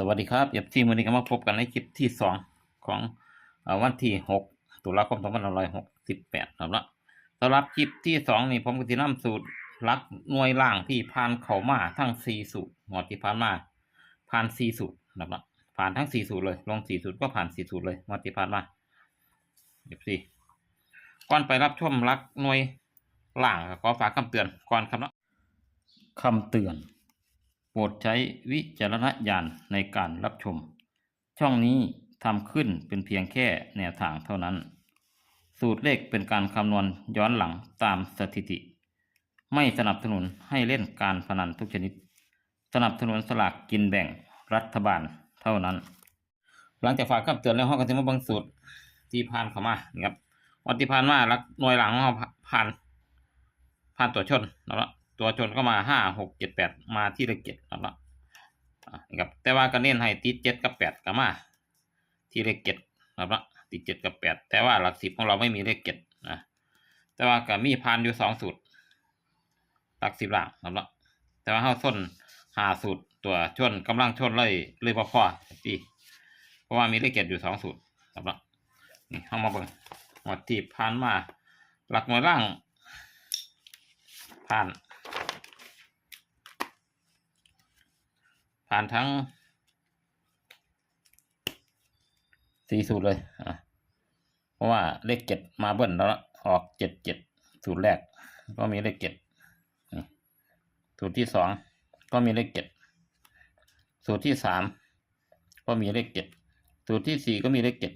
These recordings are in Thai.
สวัสดีครับเอฟซีมือนี้ก็มาพบกันในคลิปที่สองของอวันที่หกตุลาคมสองพันห้าร้อยหกสิบแปดครับละสำหรับคลิปที่สองนี่ผมก็จะนำสูตรลักหน่วยล่างที่ผ่านเข้ามาทั้งสี่สูตรหมดที่ผ่านมาผ่านสี่สูตรครับละผ่านทั้งสี่สูตรเลย ลงสี่สูตรก็ผ่านสี่สูตรเลยหมดที่ผ่านมาเอฟซีก่อนไปรับชมลักหน่วยล่างก็ขอฝากคำเตือนก่อนครับเนาะคำเตือน รดใช้วิจารณญาณในการรับชม ช่องนี้ทำขึ้นเป็นเพียงแค่แนวทางเท่านั้น สูตรเลขเป็นการคำนวณย้อนหลังตามสถิติ ไม่สนับสนุนให้เล่นการพนันทุกชนิด สนับสนุนสลากกินแบ่งรัฐบาลเท่านั้น หลังจากฝากคำเตือนแล้วห้องก็จะมาบังสูตรที่ผ่านเข้ามานะครับวันที่ผ่านมาลักหน่วยหลังของเราผ่านผ่านตัวชนนะครับ ตัวชนก็มาห้าหกเจ็ดแปดมาที่เลขเจ็ดนะครับอ่านะครับแต่ว่าก็เน้นให้ติดเจ็ดกับแปดก็มา ที่เลขเจ็ดนะครับติดเจ็ดกับแปดแต่ว่าหลักสิบของเราไม่มีเลขเจ็ดนะแต่ว่าก็มีผ่านอยู่สองสูตร หลักสิบหลังนะครับแต่ว่าเข้าส้นหาสูตรตัวชนกำลังชนเลยเลยพอพอที่เพราะว่ามีเลขเจ็ดอยู่สองสูตรนะครับนี่เข้ามาเบิ่งหมดที่ผ่านมา หลักหน่วยล่างผ่าน ผ่านทั้งสี่สูตรเลยอะเพราะว่าเลขเจ็ดมาเบิ้ลแล้วออกเจ็ดเจ็ดสูตรแรก ก็มีเลขเจ็ดสูตรที่สองก็มีเลขเจ็ดสูตรที่สามก็มีเลขเจ็ดสูตรที่สี่ก็มีเลขเจ็ด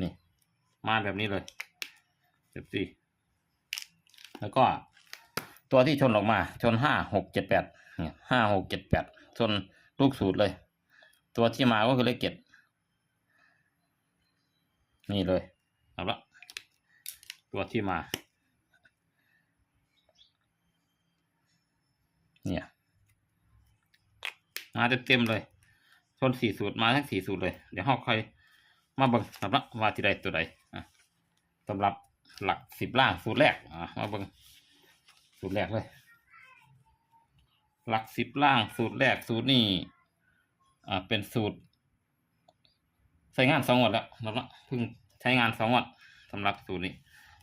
นี่ มาแบบนี้เลยเจ็ดสี่แล้วก็ตัวที่ชนออกมา ชนห้าหกเจ็ดแปดห้าหกเจ็ดแปด ชนลูกสูตรเลย ตัวที่มาก็คือเลขเจ็ดนี่เลยเอาละตัวที่มา เนี่ย มาเต็มๆเลยชนสี่สูตรมาทั้งสี่สูตรเลย เดี๋ยวเราค่อยมาเบิ่งสำหรับว่าที่ใดตัวใดสำหรับหลักสิบล่างสูตรแรกมาเบิ่งสูตรแรกเลย หลักสิบล่างสูตรแรกสูตรนี้อ่าเป็นสูตร ใช้งานสองวันแล้วนะครับเพิ่งใช้งานสองวันสำหรับสูตรนี้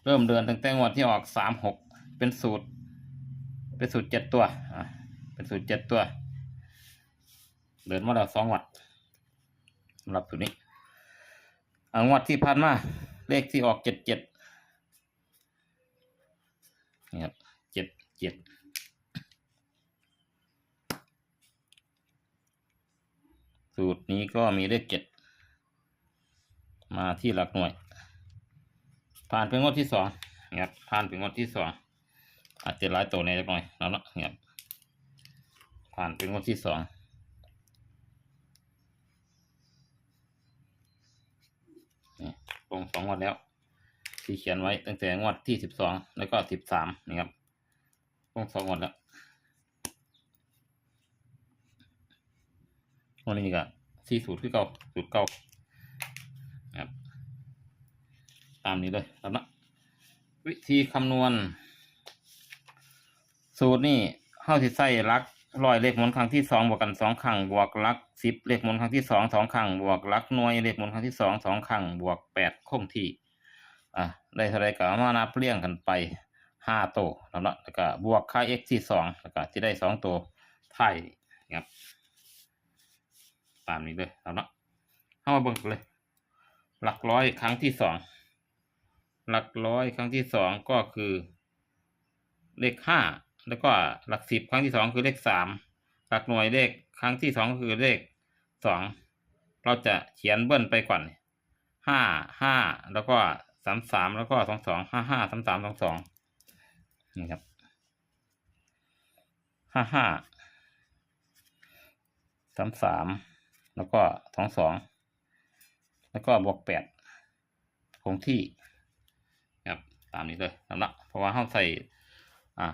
เริ่มเดินตั้งแต่วันที่ออกสามหกเป็นสูตร เป็นสูตรเจ็ดตัวอ่าเป็นสูตรเจ็ดตัว เดินมาแล้วสองวันสำหรับสูตรนี้อ่างวดที่ผ่านมาเลขที่ออกเจ็ดเจ็ดนี่ครับเจ็ดเจ็ด สูตรนี้ก็มีเลขเจ็ดมาที่หลักหน่วย ผ่านเป็นงวดที่สองนะครับผ่านเป็นงวดที่สองอาจจะหลายตัวในเล็กน้อยแล้วเนาะครับผ่านเป็นงวดที่สองนี่ลงสองงวดแล้ว ที่เขียนไว้ตั้งแต่งวดที่สิบสองแล้วก็สิบสามนะครับลงสองงวดแล้ว วันนี้ก็สี่สูตรคือเก่าสูตรเก่าครับตามนี้เลยครับนะวิธีคำนวณ สูตรนี่เข้าที่ใส่ลักร้อยเลขมนครั้งที่สองบวกกันสองครั้งบวกลักสิบเลขมนครั้งที่สองสองครั้งบวกลักหน่วยเลขมนครั้งที่สองสองครั้งบวกแปดคงที่อะได้เท่าไรก็มานับเรียงกันไปห้าตัวแล้วเนาะแล้วก็บวกค่า x ที่สองแล้วก็ที่ได้สองตัวไทยครับ ตามนี้เลยเนาละเข้ามาเบิ่งเลย หลักร้อยครั้งที่สองหลักร้อยครั้งที่สองก็คือ เลขห้าแล้วก็หลักสิบครั้งที่สองคือเลขสามหลักหน่วยเลขครั้งที่สองคือเลขสองเราจะเขียนเบิ้ลไปก่อนห้าห้าแล้วก็สามสามแล้วก็สองสองห้าห้าสามสามสองสองนี่ครับห้าห้าสามสาม แล้วก็สองสอง แล้วก็บวกแปดคงที่ครับตามนี้เลยสำหรับเพราะว่าเขาใส่อ่า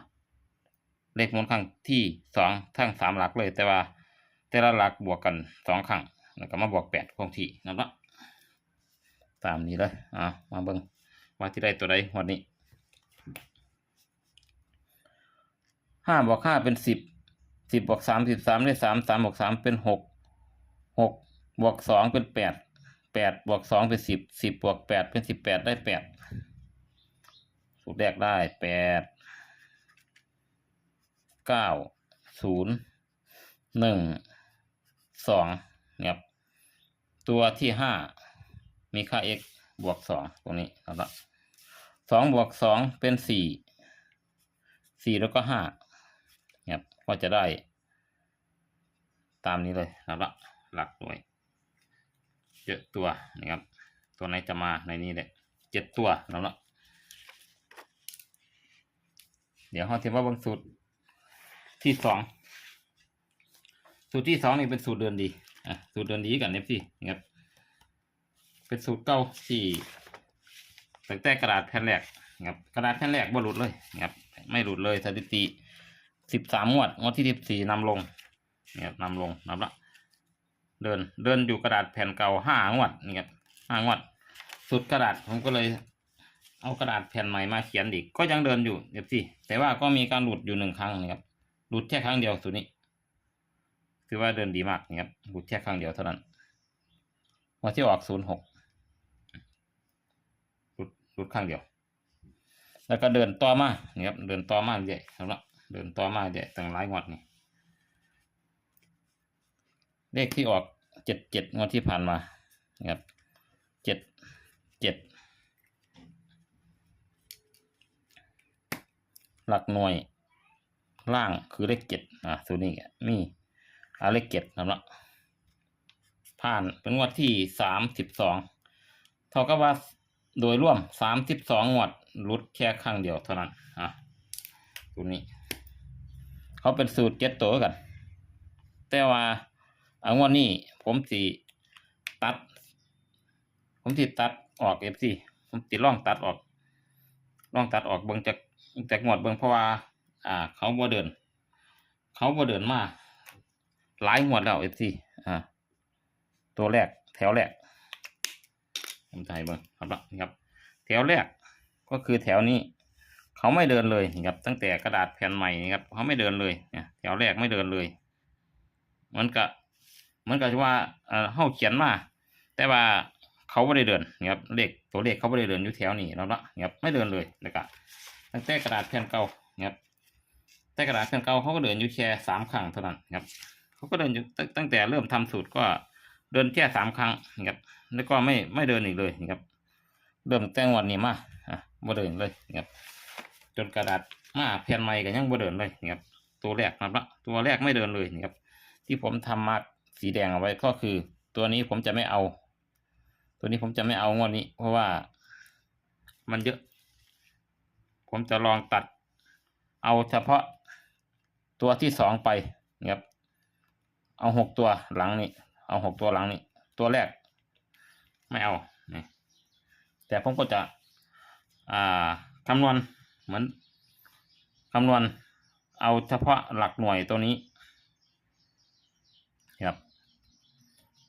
เลขมนครั้งที่สองทั้งสามหลักเลย แต่ว่าแต่ละหลักบวกกันสองครั้งแล้วก็มาบวกแปดคงที่นะครับตามนี้เลยอ่ามาเบิ่งว่าที่ได้ตัวใดวันนี้ห้าบวกห้าเป็นสิบสิบบวกสามสิบสามได้สามสามบวกสามเป็นหก หกบวกสองเป็นแปดแปดบวกสองเป็นสิบสิบบวกแปดเป็นสิบแปดได้แปดสูตรแรกได้แปดเก้าศูนย์หนึ่งสองเนี่ยครับตัวที่ห้ามีค่า x บวกสองตรงนี้ครับสองบวกสองเป็นสี่สี่แล้วก็ห้าเนี่ยครับก็จะได้ตามนี้เลยนะครับ หลักหน่วยเจ็ดตัวนะครับ ตัวไหนจะมาในนี้เลยเจ็ดตัวนะครับละเดี๋ยวเราเทียบว่าบางสูตรที่สองสูตรที่สองนี่เป็นสูตรเดินดีอะสูตรเดินดีกันเนฟซี่นะครับเป็นสูตรเก้าที่ตั้งแต่กระดาษแผ่นแรกนะครับกระดาษแผ่นแรกบ่หลุดเลยนะครับไม่หลุดเลยสถิติสิบสามงวดงวดที่สิบสี่นำลงเนี่ยนำลงนับละ เดินเดินอยู่กระดาษแผ่นเก่าห้างวดนี่ครับห้างวด สุดกระดาษผมก็เลย เอากระดาษแผ่นใหม่มาเขียนอีก ก็ยังเดินอยู่เดี๋ยวสิแต่ว่าก็มีการหลุดอยู่หนึ่งครั้งนะครับหลุดแค่ครั้งเดียวสุดนี้ถือว่าเดินดีมากนะครับหลุดแค่ครั้งเดียวเท่านั้นวันที่ออกศูนย์หกหลุดหลุดครั้งเดียว แล้วก็เดินต่อมานี่ครับเดินต่อมาเรื่อยสำหรับเดินต่อมาเรื่อยตั้งหลายงวดนี่ เลขที่ออกเจ็ดเจ็ดงวดที่ผ่านมานะครับเจ็ดเจ็ดหลักหน่วยล่างคือเลขเจ็ดอ่าตัวนี้อะมีอ่าเลขเจ็ดนะครับผ่านเป็นงวดที่สามสิบสองเท่ากับว่าโดยร่วมสามสิบสองงวดรุดแค่ครั้งเดียวเท่านั้นอะตัวนี้ เขาเป็นสูตรเจ็ดตัวกัน แต่ว่า เอางวดนี้ผมสิตัด ผมสิตัดออกเอฟซีผมติล่องตัดออกล่องตัดออกเบิ่งจากจากงวดเบิ่งเพราะว่า อ่า เขาบ่เดิน เขาบ่เดินมาหลายงวดแล้วเอฟซีอ่าตัวแรกแถวแรกผมจะให้เบิ่งครับละนี่ครับ แถวแรกก็คือแถวนี้เขาไม่เดินเลยนี่ครับ ตั้งแต่กระดาษแผ่นใหม่นี่ครับเขาไม่เดินเลยเนี่ยแถวแรกไม่เดินเลย มันก็ มือนกับที่ว่าเออเฮาเขียนมาแต่ว่าเขาไม่ได้เดินนะครับเลขตัวเลขเขาไม่ได้เดินอยู่แถวนี้แล้วละนะครับไม่เดินเลยแล้วก็ตั้งแต่กระดาษแผ่นเก่านะครับแต่กระดาษแผ่นเก่าเขาก็เดินอยู่แค่สามครั้งเท่านั้นนะครับเขาก็เดินอยู่ตั้งแต่เริ่มทำสูตรก็เดินแค่สามครั้งนะครับแล้วก็ไม่ไม่เดินอีกเลยนะครับเริ่มแต่งวันนี้มาอะบ่เดินเลยนะครับจนกระดาษมาแผ่นใหม่ก็ยังบ่เดินเลยนะครับตัวแรกนะครับตัวแรกไม่เดินเลยนะครับที่ผมทำมา สีแดงเอาไว้ก็คือ ตัวนี้ผมจะไม่เอา ตัวนี้ผมจะไม่เอางวดนี้ เพราะว่ามันเยอะ ผมจะลองตัด เอาเฉพาะตัวที่สองไปนะครับ เอาหกตัวหลังนี่เอาหกตัวหลังนี่ตัวแรก ไม่เอานี่แต่ผมก็จะอ่าคำนวณเหมือนคำนวณเอาเฉพาะหลักหน่วยตัวนี้ ครับ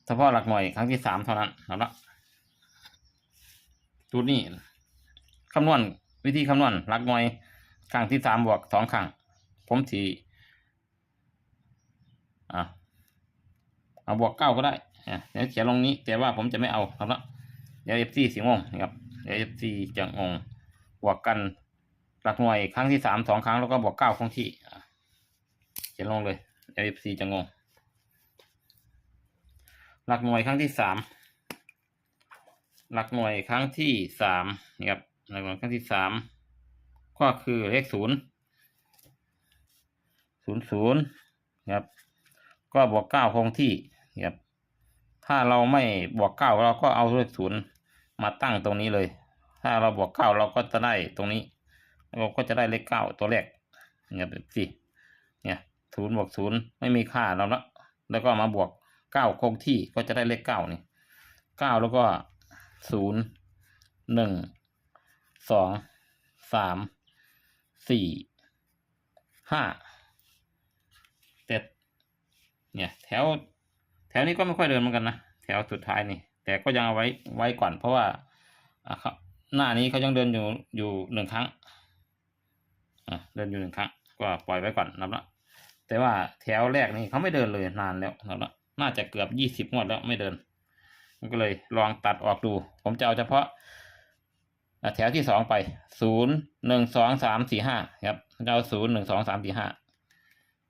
เฉพาะหลักหน่วยครั้งที่สามเท่านั้นเอาละตูนี้คำนวณวิธีคำนวณหลักหน่วยครั้งที่สามบวกสองครั้งผมสีอะเอาบวกเก้าก็ได้เดี๋ยวเขียนลงนี้ แต่ว่าผมจะไม่เอาครับละเดี๋ยวเอฟซีสีงงนะครับเดี๋ยวเอฟซีจะงงบวกกันหลักหน่วยครั้งที่สามสองครั้งแล้วก็บวกเก้าคงที่เขียนลงเลยเอฟซีจะงง หลักหน่วยครั้งที่สามหลักหน่วยครั้งที่สามนี่ครับหลักหน่วยครั้งที่สามก็คือเลขศูนย์ศูนย์ศูนย์ครับ ก็บวกเก้าคงที่ครับถ้าเราไม่บวกเก้าเราก็เอาเลขศูนย์มาตั้งตรงนี้เลย ถ้าเราบวกเก้าเราก็จะได้ตรงนี้เราก็จะได้เลขเก้าตัวแรกเนี่ยสิเนี่ยศูนย์บวกศูนย์ไม่มีค่าเราละแล้วก็มาบวก เก้าคงที่ก็จะได้เลขเก้านี่เก้าแล้วก็ศูนย์หนึ่งสองสามสี่ห้าเจ็ดเนี่ยแถวแถวนี้ก็ไม่ค่อยเดินเหมือนกันนะแถวสุดท้ายนี่ แต่ก็ยังเอาไว้ไว้ก่อนเพราะว่าอะครับหน้านี้เขายังเดินอยู่อยู่หนึ่งครั้งเดินอยู่หนึ่งครั้งก็ปล่อยไว้ก่อนนับละแต่ว่าแถวแรกนี่เขาไม่เดินเลยนานแล้วนับละ น่าจะเกือบยี่สิบงวดแล้วไม่เดินผมก็เลยลองตัดออกดู ผมจะเอาเฉพาะแถวที่สองไปศูนย์หนึ่งสองสามสี่ห้าครับจะเอาศูนย์หนึ่งสองสามสี่ห้า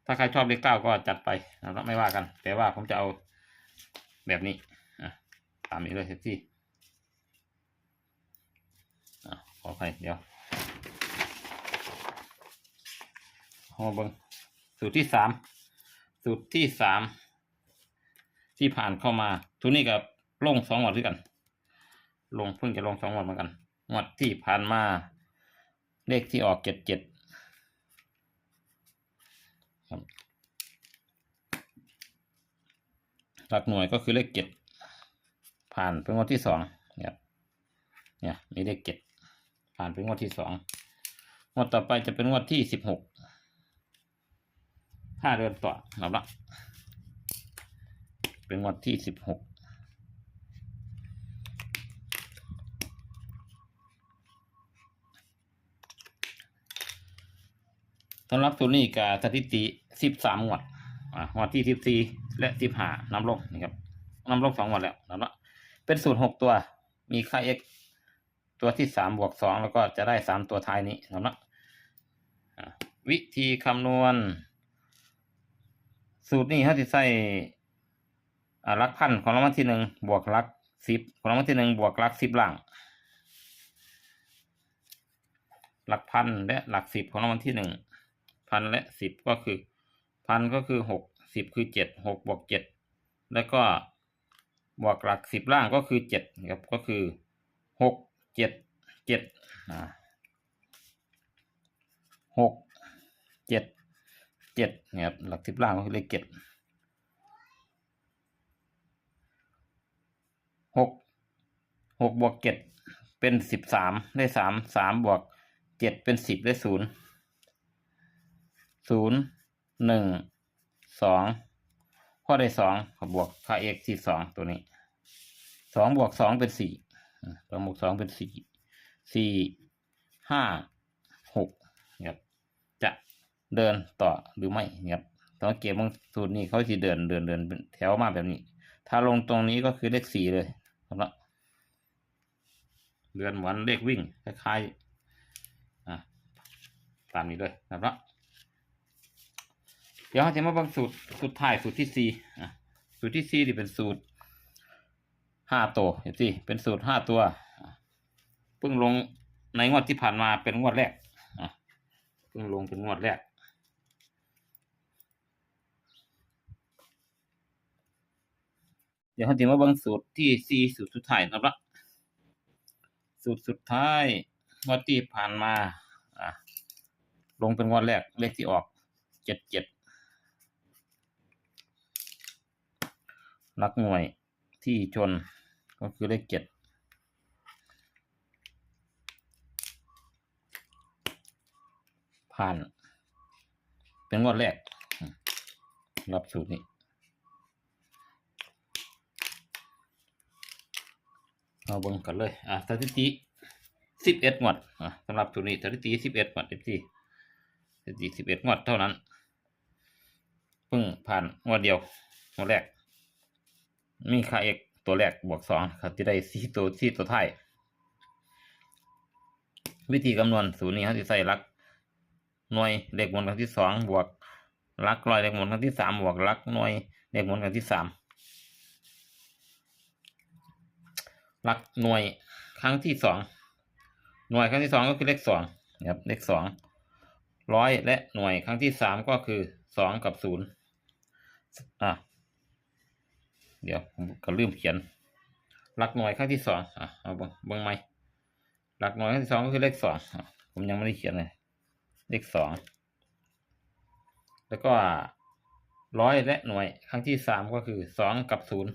ถ้าใครชอบเลขเก้าก็จัดไปนะครับไม่ว่ากัน แต่ว่าผมจะเอาแบบนี้ตามนี้เลยเซ็ที่ขออภัยเดี๋ยวเอามาเบิงสูตรที่สามสูตรที่สาม ที่ผ่านเข้ามา ทุกนี้กับลงสองวันด้วยกัน ลงเพิ่งจะลงสองวันเหมือนกันงวดที่ผ่านมา เลขที่ออกเจ็ดเจ็ดรับหลักหน่วยก็คือเลขเจ็ดผ่านเป็นงวดที่สองเนี่ยเนี่ยมีเลขเจ็ดผ่านเป็นงวดที่สองงวดต่อไปจะเป็นงวดที่สิบหกห้าเดือนต่อนับละ เป็นงวดที่สิบหกสำหรับตัวนี้กับสถิติสิบสามงวดอ่างวดที่สิบสี่และสิบห้าน้ำลงนะครับน้ำลงสองงวดแล้วนำละเป็นสูตรหกตัว มีค่า x ตัวที่สามบวกสองแล้วก็จะได้สามตัวท้ายนี้นำละวิธีคำนวณ สูตรนี้เขาจะใส่ ลักพันของรางวัลที่หนึ่งบวกลักสิบของรางวัลที่หนึ่งบวกลักสิบล่างหลักพันและหลักสิบของรางวัลที่หนึ่งพันและสิบก็คือ พันก็คือหกสิบคือเจ็ดหกบวกเจ็ดแล้วก็บวกหลักสิบล่างก็คือเจ็ดครับก็คือหกเจ็ดเจ็ดหกเจ็ดเจ็ดเนี่ยครับหลักสิบล่างก็คือเลขเจ็ด หกหกบวกเจ็ดเป็นสิบสามได้สามสามบวกเจ็ดเป็นสิบได้ศูนย์ศูนย์หนึ่งสองข้อได้สองบวกค่าเอ็กซ์ที่สองตัวนี้สองบวกสองเป็นสี่สองบวกสองเป็นสี่สี่ห้าหกครับจะเดินต่อหรือไม่ครับตอนเก็บบางสูตรนี้เขาจะเดินเดินเดินเป็นแถวมาแบบนี้ ถ้าลงตรงนี้ก็คือเลขสี่เลย ครับละเดือนเหมือนเลขวิ่งคล้ายๆอะตามนี้เลยนะครับละเดี๋ยวเราจะมาบังสูตรสูตรท้ายสูตรที่สี่อะสูตรที่สี่นี่เป็นสูตรห้าตัวเห็นสิเป็นสูตรห้าตัวเพิ่งลงในงวดที่ผ่านมาเป็นงวดแรกเพิ่งลงเป็นงวดแรก ดี๋ยวเขาจะมาเบิ่งสูตรที่สี่สูตรสุดท้ายนะครับละสูตรสุดท้ายงวดที่ผ่านมาอะลงเป็นงวดแรกเลขที่ออกเจ็ดเจ็ดลักหน่วยที่ชนก็คือเลขเจ็ดผ่าน เป็นงวดแรกรับสูตรนี้ เอาเบิ่งกันเลย อะสถิติสิบเอ็ดงวดอะสำหรับตัวนี้สถิติสิบเอ็ดงวดเอฟซีสถิติสิบเอ็ดงวดเท่านั้นเพิ่งผ่านงวดเดียวงวดแรก มีค่าเอกตัวแรกบวกสองครับที่ได้สี่ตัวสี่ตัวท้ายวิธีคำนวณสูตรนี้เขาจะใส่ลักหน่วยเลขมุนครั้งที่สองบวกลักร้อยเลขมุนครั้งที่สามบวกลักหน่วยเลขมุนครั้งที่สาม หลักหน่วยครั้งที่สองหน่วยครั้งที่สองก็คือเลขสองนะครับเลขสองร้อยและหน่วยครั้งที่สามก็คือสองกับศูนย์อะเดี๋ยวผมก็ลืมเขียน หลักหน่วยครั้งที่สองอะเอาบังเบังไหมหลักหน่วยครั้งที่สองก็คือเลขสองผมยังไม่ได้เขียนเลยเลขสองแล้วก็ร้อยและหน่วยครั้งที่สามก็คือสองกับศูนย์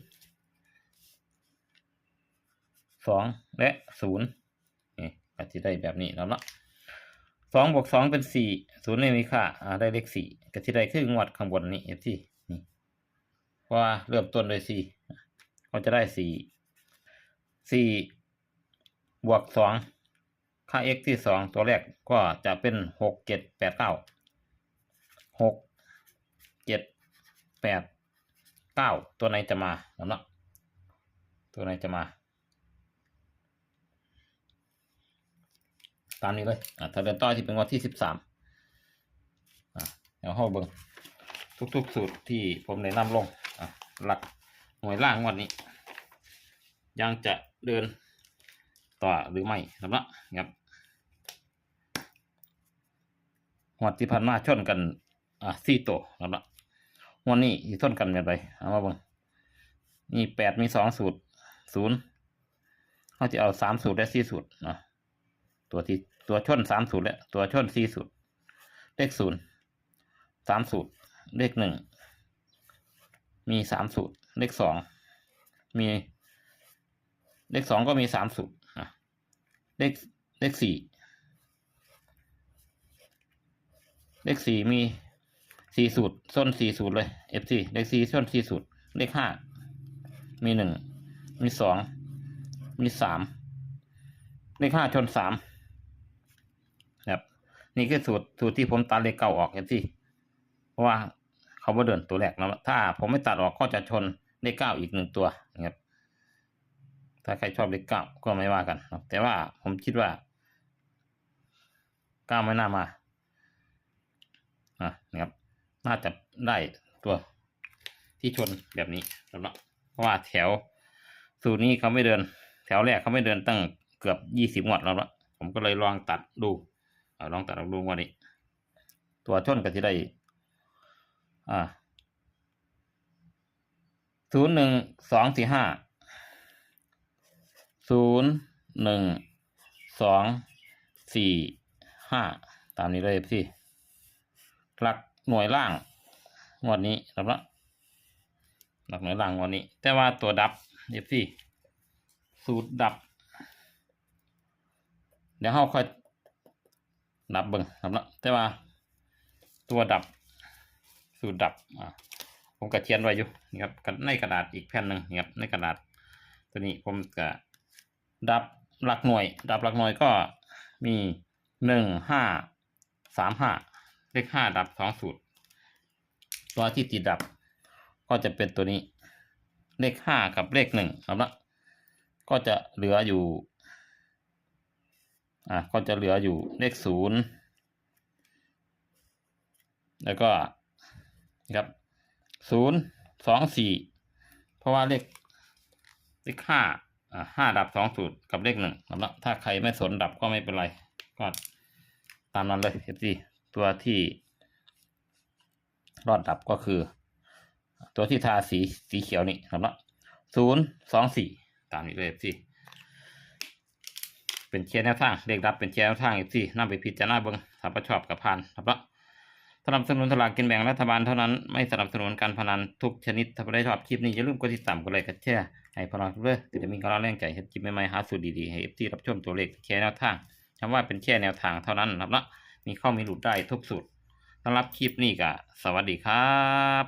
สองและศูนย์นี่ก็จะได้แบบนี้แล้วเนาะสองบวกสองเป็นสี่ศูนย์ไม่มีค่าอ่าได้เลขสี่ก็จะได้คืองวดข้างบนนี้เอฟที่นี่เพราะว่าเริ่มต้นด้วยสี่ก็จะได้สี่สี่บวกสองค่า x ที่สองตัวแรกก็จะเป็นหกเจ็ดแปดเก้าหกเจ็ดแปดเก้าตัวไหนจะมาเนาะตัวไหนจะมา ตามนี้เลยอะถ้าเดินต่อที่เป็นวันที่สิบสามอะเดี๋ยวห้องเบิ้งทุกๆสูตรที่ผมได้นำลงอะหลักหน่วยล่างวันนี้ ยังจะเดินต่อหรือไม่ครับเนาะครับหวดที่ผ่านมาชนกัน อะสี่ตัวครับเนาะวันนี้ที่ชนกันแบบไรเอามาเบิ้งนี่แปดมีสองสูตรศูนย์เขาจะเอาสามสูตรและสี่สูตรนะ ตัวที่ตัวชนสามสูตรและตัวชนสี่สูตรเลขศูนย์สามสูตรเลขหนึ่งมีสามสูตรเลขสองมีเลขสองก็มีสามสูตรเลขเลขสี่เลขสี่มีสี่สูตรส้นสี่สูตรเลย F สี่เลขสี่ส้นสี่สูตรเลขห้ามีหนึ่งมีสองมีสามเลขห้าชนสาม นี่คือสูตรสูตรที่ผมตัดเลขเก่าออกเห็นสิเพราะว่าเขาบ่เดินตัวแรกแล้วถ้าผมไม่ตัดออกก็จะชนเลขเก้าอีกหนึ่งตัวนะครับถ้าใครชอบเลขเก้าก็ไม่ว่ากันแต่ว่าผมคิดว่าเก้าไม่น่ามาอะนะครับ น่าจะได้ตัวที่ชนแบบนี้สำหรับเพราะว่าแถวสูตรนี้เขาไม่เดิน แถวแรกเขาไม่เดินตั้งเกือบยี่สิบงวดแล้วละผมก็เลยลองตัดดู เอาลองตัดดูว่านี้ตัวชนก็จะได้อ่าศูนย์หนึ่งสองสี่ห้าศูนย์หนึ่งสองสี่ห้าตามนี้เลยพี่หลักหน่วยล่างงวดนี้รับละหลักหน่วยล่างงวดนี้ แต่ว่าตัวดับเอฟซีสูตรดับ เดี๋ยวเราค่อย ดับเบิ่งครับเนาะแต่ว่า ตัวดับ สูตรดับอ่าผมก็เขียนไว้อยู่นี่ครับในกระดาษอีกแผ่นหนึ่งนี่ครับในกระดาษ ตัวนี้ผมก็ดับหลักหน่วย ดับหลักหน่วยก็มีหนึ่งห้าสามห้าเลขห้าดับสองสูตร ตัวที่ติดดับ ก็จะเป็นตัวนี้ เลขห้ากับเลขหนึ่งครับละก็จะเหลืออยู่ อะก็จะเหลืออยู่เลขศูนย์แล้วก็ครับศูนย์สองสี่เพราะว่าเลขเลขห้าอ่าห้าดับสองสูตรกับเลขหนึ่งแล้วถ้าใครไม่สนดับก็ไม่เป็นไร ก็ตามนั้นเลยเอฟซีตัวที่รอดดับก็คือ ตัวที่ทาสีสีเขียวนี่ครับศูนย์สองสี่ตามนี้เลยเอฟซี เป็นเชียร์แนวทางเรียกรับเป็นเชียร์แนวทางอีกที่นำไปพิจารณาเบิ่งถ้าประชอบกับพานครับละสนับสนุนสลากกินแบ่งรัฐบาลเท่านั้นไม่สนับสนุนการพนันทุกชนิดถ้าไม่ได้ชอบคลิปนี้อย่าลืมกดติดตามกดไลค์กดแชร์ให้พนันเพื่อจะมีกำลังแรงใจให้คลิปใหม่ๆหาสูตรดีๆให้เอฟซีรับชมตัวเลขแชร์แนวทางคำว่าเป็นแชร์แนวทางเท่านั้นครับละมีเข้ามีหลุดได้ทุกสูตรสำหรับคลิปนี้ก็สวัสดีครับ